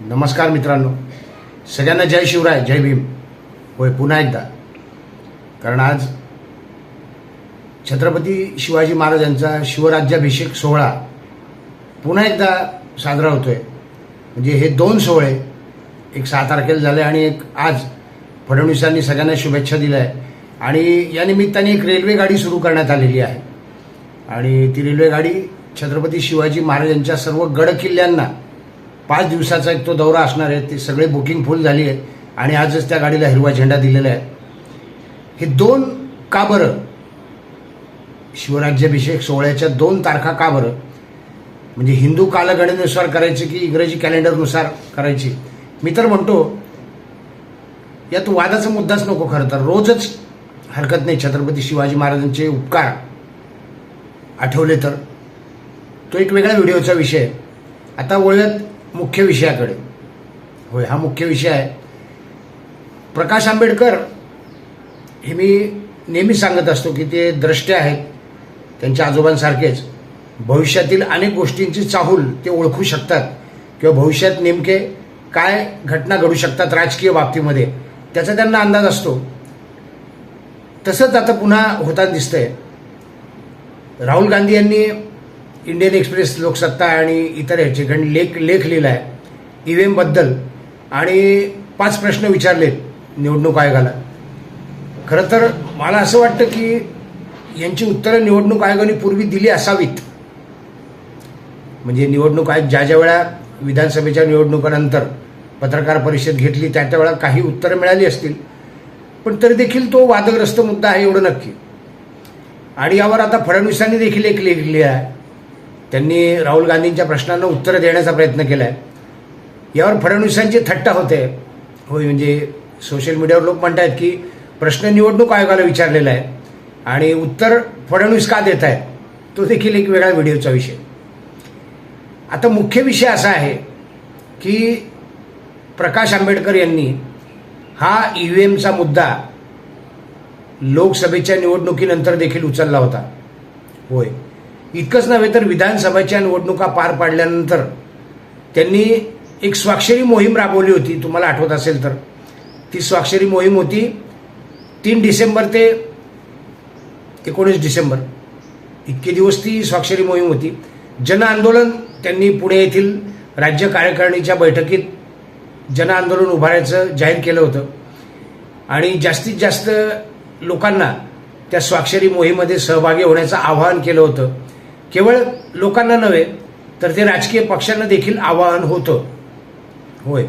नमस्कार मित्रांनो. सगळ्यांना जय शिवराय जय भीम. होय पुन्हा एकदा. कारण आज छत्रपती शिवाजी महाराजांचा शिवराज्याभिषेक सोहळा पुन्हा एकदा साजरा होतोय. म्हणजे हे दोन सोहळे एक सहा तारखेला झाले आणि एक आज फडणवीसांनी सगळ्यांना शुभेच्छा दिल्या आहे आणि या निमित्ताने एक रेल्वे गाडी सुरू करण्यात आलेली आहे. आणि ती रेल्वे गाडी छत्रपती शिवाजी महाराजांच्या सर्व गड किल्ल्यांना पाच दिवसाचा एक तो दौरा असणार आहे. ते सगळे बुकिंग फुल झाली आहे. आणि आजच त्या गाडीला हिरवा झेंडा दिलेला आहे. हे दोन का बरं? शिवराज्याभिषेक सोहळ्याच्या दोन तारखा का बरं? म्हणजे हिंदू कालगणनेनुसार करायची की इंग्रजी कॅलेंडरनुसार करायची? मी तर म्हणतो यात वादाचा मुद्दाच नको खरं तर. रोजच हरकत नाही. छत्रपती शिवाजी महाराजांचे उपकार आठवले तर. तो एक वेगळ्या व्हिडिओचा विषय आता वळूयात मुख्य विषयाकडे. होय हा मुख्य विषय आहे. प्रकाश आंबेडकर हे मी नेहमी सांगत असतो की ते द्रष्टे आहेत. त्यांच्या आजोबांसारखेच. भविष्यातील अनेक गोष्टींची चाहूल ते ओळखू शकतात. किंवा भविष्यात नेमके काय घटना घडू शकतात राजकीय बाबतीमध्ये त्याचा त्यांना अंदाज असतो. तसंच आता पुन्हा होताना दिसतंय. राहुल गांधी यांनी इंडियन एक्सप्रेस लोकसत्ता आणि इतर ह्याच्याकडे लेख लेख लिहिला आहे ई बद्दल आणि पाच प्रश्न विचारलेत निवडणूक आयोगाला. खरं तर मला असं वाटतं की यांची उत्तरं निवडणूक आयोगाने पूर्वी दिली असावीत. म्हणजे निवडणूक आयोग ज्या ज्या वेळा विधानसभेच्या निवडणुकानंतर पत्रकार परिषद घेतली त्या त्या वेळा काही उत्तरं मिळाली असतील. पण तरी देखील तो वादग्रस्त मुद्दा आहे एवढं नक्की. आणि यावर आता फडणवीसांनी देखील एक लेख लिहिला आहे त्यांनी राहुल गांधींच्या प्रश्नांना उत्तरं देण्याचा प्रयत्न केला आहे यावर फडणवीसांची थट्टा होते. होय म्हणजे सोशल मीडियावर लोक म्हणत आहेत की प्रश्न निवडणूक आयोगाला विचारलेला आहे आणि उत्तर फडणवीस का देत आहेत तो देखील एक वेगळा व्हिडिओचा विषय. आता मुख्य विषय असा आहे की प्रकाश आंबेडकर यांनी हा ई व्ही एमचा मुद्दा लोकसभेच्या निवडणुकीनंतर देखील उचलला होता. होय. इतकंच नव्हे तर विधानसभेच्या निवडणुका पार पाडल्यानंतर त्यांनी एक स्वाक्षरी मोहीम राबवली होती. तुम्हाला आठवत असेल तर. ती स्वाक्षरी मोहीम होती तीन डिसेंबर ते एकोणीस डिसेंबर. इतके दिवस ती स्वाक्षरी मोहीम होती. जन आंदोलन त्यांनी पुणे येथील राज्य कार्यकारिणीच्या बैठकीत जन आंदोलन उभारायचं जाहीर केलं होतं. आणि जास्तीत जास्त लोकांना त्या स्वाक्षरी मोहीमध्ये सहभागी होण्याचं आवाहन केलं होतं. केवळ लोकांना नव्हे तर ते राजकीय पक्षांना देखील आवाहन होतं. होय.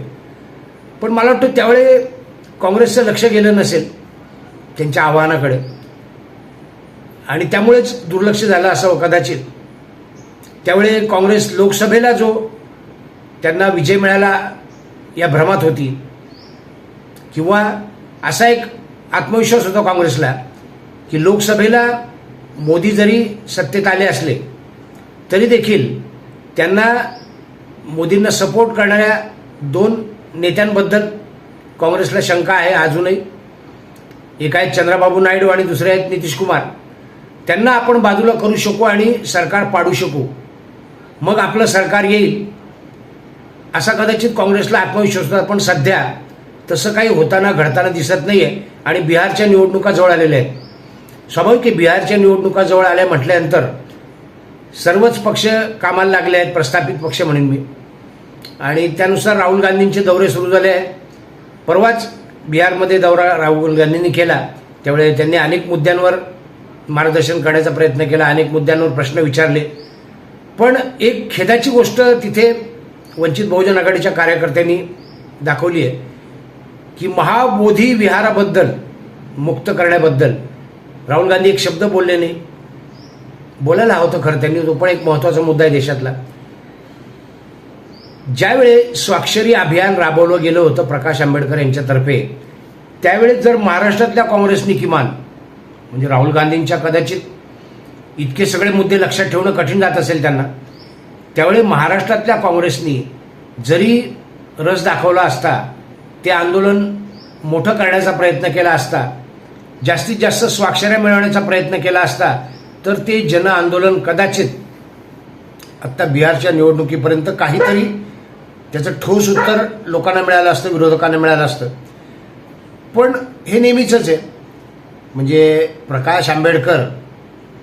पण मला वाटतं त्यावेळी काँग्रेसचं लक्ष गेलं नसेल त्यांच्या आव्हानाकडे. आणि त्यामुळेच दुर्लक्ष झालं असावं कदाचित. त्यावेळी काँग्रेस लोकसभेला जो त्यांना विजय मिळाला या भ्रमात होती किंवा असा एक आत्मविश्वास होता काँग्रेसला की लोकसभेला मोदी जरी सत्तेत आले असले तरी देखील त्यांना मोदींना सपोर्ट करणाऱ्या दोन नेत्यांबद्दल काँग्रेसला शंका आहे अजूनही. एक आहेत चंद्राबाबू नायडू आणि दुसरे आहेत नितीश कुमार. त्यांना आपण बाजूला करू शकू आणि सरकार पाडू शकू. मग आपलं सरकार येईल. असा कदाचित काँग्रेसला आत्मविश्वास होता पण सध्या तसं काही होताना घडताना दिसत नाही आहे आणि बिहारच्या निवडणुका जवळ आलेल्या आहेत. स्वाभाविक की बिहारच्या निवडणुका जवळ आल्या म्हटल्यानंतर सर्वच पक्ष कामाला लागले आहेत प्रस्थापित पक्ष म्हणेन मी. आणि त्यानुसार राहुल गांधींचे दौरे सुरू झाले आहे परवाच बिहारमध्ये दौरा राहुल गांधींनी केला. त्यावेळी त्यांनी अनेक मुद्द्यांवर मार्गदर्शन करण्याचा प्रयत्न केला अनेक मुद्द्यांवर प्रश्न विचारले. पण एक खेदाची गोष्ट तिथे वंचित बहुजन आघाडीच्या कार्यकर्त्यांनी दाखवली आहे की महाबोधी विहाराबद्दल मुक्त करण्याबद्दल राहुल गांधी एक शब्द बोलले नाही. बोलायला हवं होतं खरं. त्यांनी तो पण एक महत्त्वाचा मुद्दा आहे देशातला. ज्यावेळी स्वाक्षरी अभियान राबवलं गेलं होतं प्रकाश आंबेडकर यांच्यातर्फे त्यावेळेस जर महाराष्ट्रातल्या काँग्रेसनी किमान म्हणजे राहुल गांधींच्या कदाचित इतके सगळे मुद्दे लक्षात ठेवणं कठीण जात असेल त्यांना त्यावेळी महाराष्ट्रातल्या काँग्रेसनी जरी रस दाखवला असता ते आंदोलन मोठं करण्याचा प्रयत्न केला असता जास्तीत जास्त स्वाक्षऱ्या मिळवण्याचा प्रयत्न केला असता तर ते जन आंदोलन कदाचित आत्ता बिहारच्या निवडणुकीपर्यंत काहीतरी त्याचं ठोस उत्तर लोकांना मिळालं असतं विरोधकांना मिळालं असतं. पण हे नेहमीच आहे. म्हणजे प्रकाश आंबेडकर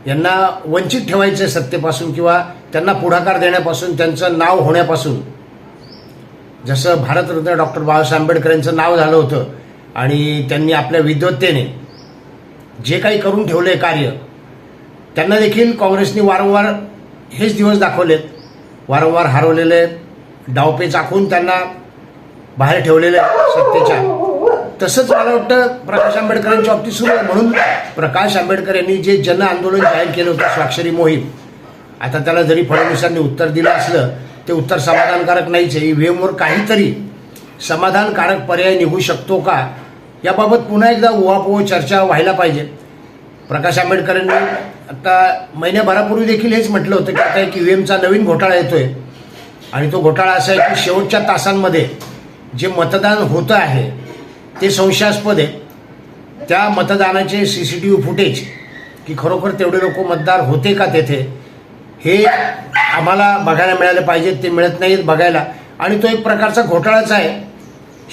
यांना वंचित ठेवायचं आहे सत्तेपासून किंवा त्यांना पुढाकार देण्यापासून त्यांचं नाव होण्यापासून. जसं भारतरत्न डॉक्टर बाबासाहेब आंबेडकर यांचं नाव झालं होतं आणि त्यांनी आपल्या विद्वत्तेने जे काही करून ठेवलं आहे कार्य त्यांना देखील काँग्रेसने वारंवार हेच दिवस दाखवलेत. वारंवार हरवलेले डावपेच आखून त्यांना बाहेर ठेवलेले आहे सत्तेच्या. तसंच मला वाटतं प्रकाश आंबेडकरांच्या बाबतीत सुरू आहे. म्हणून प्रकाश आंबेडकर यांनी जे जन आंदोलन जाहीर केलं होतं स्वाक्षरी मोहीम आता त्याला जरी फडणवीसांनी उत्तर दिलं असलं ते उत्तर समाधानकारक नाहीच आहे. ईव्हीएमवर काहीतरी समाधानकारक पर्याय निघू शकतो का? याबाबत पुन्हा एकदा उहापोह चर्चा व्हायला पाहिजे. प्रकाश आंबेडकरांनी आता महिन्याभरापूर्वी देखील हेच म्हटलं होतं की आता एक ईव्हीएमचा नवीन घोटाळा येतोय. आणि तो घोटाळा असा आहे की शेवटच्या तासांमध्ये जे मतदान होतं आहे ते संशयास्पद आहे. त्या मतदानाचे C C T V footage की खरोखर तेवढे लोक मतदार होते का तेथे हे आम्हाला बघायला मिळालं पाहिजेत ते मिळत नाहीत बघायला. आणि तो एक प्रकारचा घोटाळाच आहे.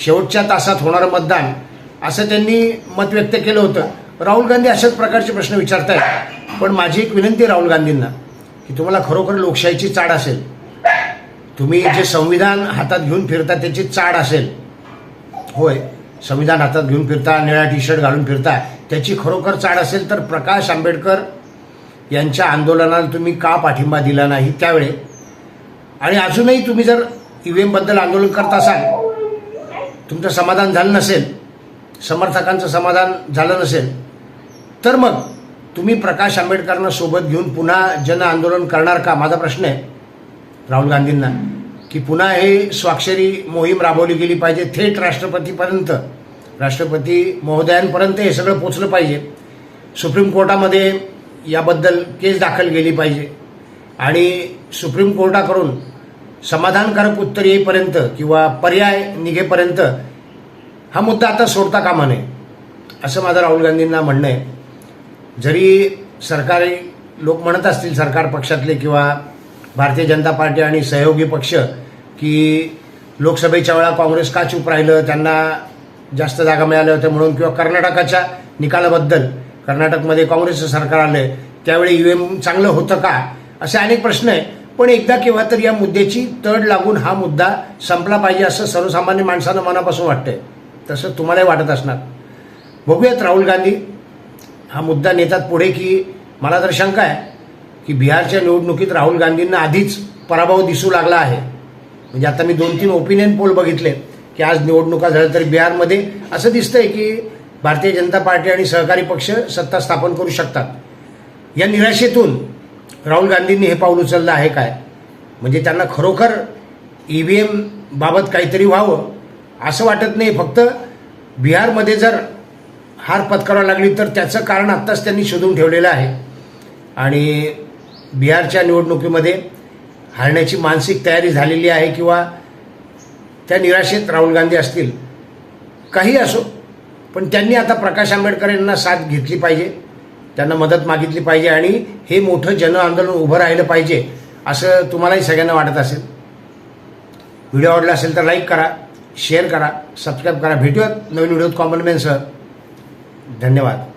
शेवटच्या तासात होणारं मतदान असं त्यांनी मत व्यक्त केलं होतं. राहुल गांधी अशाच प्रकारचे प्रश्न विचारतायत. पण माझी एक विनंती आहे राहुल गांधींना की तुम्हाला खरोखर लोकशाहीची चाड असेल तुम्ही जे संविधान हातात घेऊन फिरता त्याची चाड असेल होय संविधान हातात घेऊन फिरता निळा टी शर्ट घालून फिरता त्याची खरोखर चाड असेल तर प्रकाश आंबेडकर यांच्या आंदोलनाला तुम्ही का पाठिंबा दिला नाही त्यावेळे? आणि अजूनही तुम्ही जर ई बद्दल आंदोलन करत असाल तुमचं समाधान झालं नसेल समर्थकांचं समाधान झालं नसेल तर मग तुम्ही प्रकाश आंबेडकरांना सोबत घेऊन पुन्हा जन आंदोलन करणार का? माझा प्रश्न आहे राहुल गांधींना की पुन्हा हे स्वाक्षरी मोहीम राबवली गेली पाहिजे थेट राष्ट्रपतीपर्यंत. राष्ट्रपती महोदयांपर्यंत हे सगळं पोचलं पाहिजे. सुप्रीम कोर्टामध्ये याबद्दल केस दाखल केली पाहिजे. आणि सुप्रीम कोर्टाकडून समाधानकारक उत्तर येईपर्यंत किंवा पर्याय निघेपर्यंत हा मुद्दा आता सोडता कामा नये असं माझं राहुल गांधींना म्हणणं आहे. जरी सरकारी लोक म्हणत असतील सरकार पक्षातले किंवा भारतीय जनता पार्टी आणि सहयोगी पक्ष की लोकसभेच्या वेळा काँग्रेस का चूप राहिलं त्यांना जास्त जागा मिळाल्या होत्या म्हणून किंवा कर्नाटकाच्या निकालाबद्दल कर्नाटकमध्ये काँग्रेसचं सरकार आलं त्यावेळी यू एम चांगलं होतं का? असे अनेक प्रश्न आहे पण एकदा केव्हा तर या मुद्द्याची तड लागून हा मुद्दा संपला पाहिजे असं सर्वसामान्य माणसानं मनापासून वाटतंय. तसं तुम्हालाही वाटत असणार. बघूयात राहुल गांधी. हा मुद्दा नेतात पुढे की मला तर शंका आहे की बिहारच्या निवडणुकीत राहुल गांधींना आधीच पराभव दिसू लागला आहे. म्हणजे आता मी दोन तीन ओपिनियन पोल बघितले की आज निवडणुका झाल्या तरी बिहारमध्ये असं दिसतंय की भारतीय जनता पार्टी आणि सहकारी पक्ष सत्ता स्थापन करू शकतात. या निराशेतून राहुल गांधींनी हे पाऊल उचललं आहे काय? म्हणजे त्यांना खरोखर ई व्ही एम बाबत काहीतरी व्हावं असं वाटत नाही. फक्त बिहारमध्ये जर हार पत्करावी लागली तर त्याचं कारण आत्ताच त्यांनी शोधून ठेवलेलं आहे. आणि बिहारच्या निवडणुकीमध्ये हारण्याची मानसिक तयारी झालेली आहे किंवा त्या निराशेत राहुल गांधी असतील काही असो पण त्यांनी आता प्रकाश आंबेडकर यांना साथ घेतली पाहिजे त्यांना मदत मागितली पाहिजे आणि हे मोठं जन आंदोलन उभं राहिलं पाहिजे असं तुम्हालाही सगळ्यांना वाटत असेल. व्हिडिओ आवडला असेल तर लाईक करा शेअर करा सबस्क्राईब करा. भेटूयात नवीन व्हिडिओत कॉमन धन्यवाद.